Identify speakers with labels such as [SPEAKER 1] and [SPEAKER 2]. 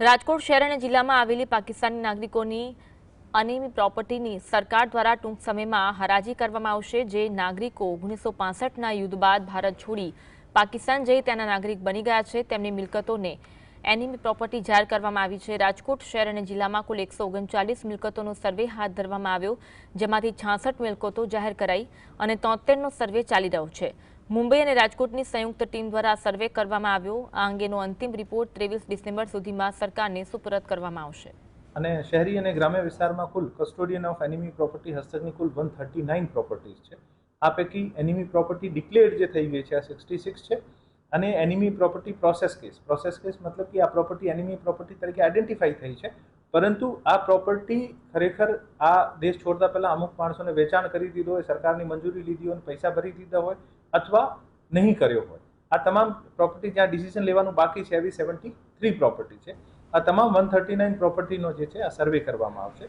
[SPEAKER 1] રાજકોટ શહેર અને જિલ્લામાં આવેલી પાકિસ્તાની નાગરિકોની અનેમી પ્રોપર્ટીની સરકાર દ્વારા ટૂંક સમયમાં હરાજી કરવામાં આવશે, જે નાગરિકો ઓગણીસો પાસઠના યુદ્ધ બાદ ભારત છોડી પાકિસ્તાન જઈ ત્યાંના નાગરિક બની ગયા છે. તેમની મિલકતોને એનિમી પ્રોપર્ટી જાહેર કરવામાં આવી છે. રાજકોટ શહેર અને જિલ્લામાં કુલ એકસો ઓગણચાલીસ મિલકતોનો સર્વે હાથ ધરવામાં આવ્યો, જેમાંથી છાસઠ મિલકતો જાહેર કરાઈ અને તોતેરનો સર્વે ચાલી રહ્યો છે. મુંબઈ અને રાજકોટની સંયુક્ત ટીમ દ્વારા સર્વે કરવામાં આવ્યો. આ અંગેનો અંતિમ રિપોર્ટ ત્રેવીસ ડિસેમ્બર સુધીમાં સરકારને સુપરત કરવામાં આવશે.
[SPEAKER 2] અને શહેરી અને ગ્રામ્ય વિસ્તારમાં કુલ કસ્ટોડિયન ઓફ એનિમી પ્રોપર્ટી હસ્તકની કુલ વન થર્ટી નાઇન પ્રોપર્ટીઝ છે. આ પૈકી એનિમી પ્રોપર્ટી ડિક્લેર્ડ જે થઈ ગઈ છે, આ સિક્સટી સિક્સ છે. અને enemy property process case process case મતલબ કે આ પ્રોપર્ટી એનિમી પ્રોપર્ટી તરીકે આઈડેન્ટિફાઈ થઈ છે. પરંતુ આ પ્રોપર્ટી ખરેખર આ દેશ છોડતા પહેલાં અમુક માણસોને વેચાણ કરી દીધો હોય, સરકારની મંજૂરી લીધી હોય, પૈસા ભરી દીધા હોય અથવા નહીં કર્યો હોય. આ તમામ પ્રોપર્ટી જ્યાં ડિસિઝન લેવાનું બાકી છે, એવી સેવન્ટી થ્રી પ્રોપર્ટી છે. આ તમામ વન થર્ટી નાઇન પ્રોપર્ટીનો જે છે, આ સર્વે કરવામાં આવશે.